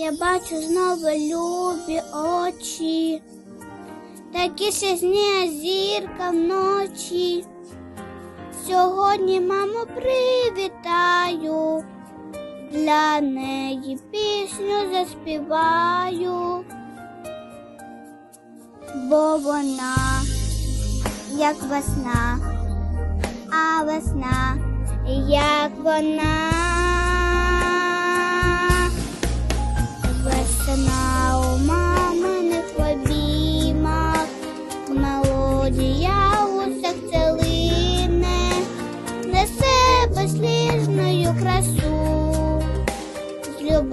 Я бачу знову любі очі, такі сяжні зірка вночі. Сьогодні маму привітаю, для неї пісню заспіваю, бо вона, як весна, а весна, як вона.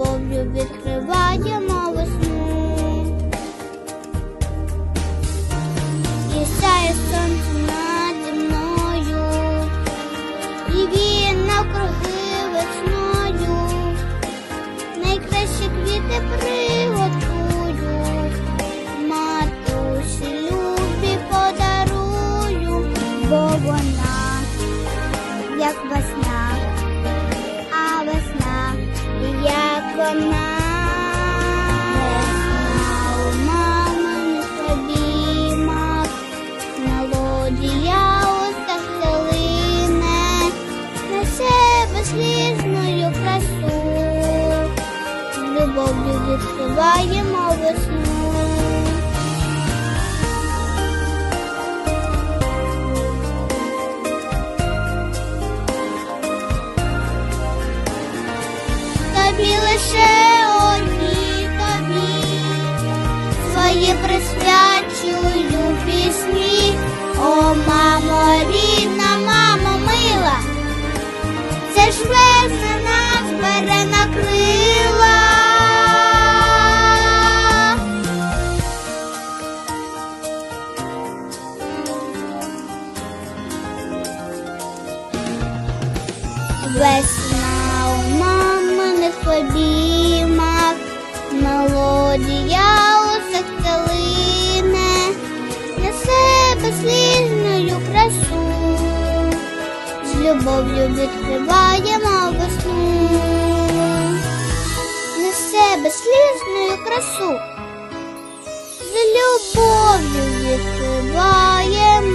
Любов'ю відкриваємо весну. І сяє сонце наді мною, і він навкруги весною найкращі квіти приготую, матусі любі подарую, бо вона, як весна, з любов'ю відкриваємо весну. Тобі Весна. У маминих обіймах, мелодія у серце лине, несе безсліжною красу, з любов'ю відкриваємо весну, несе безсліжною красу, з любов'ю відкриваємо.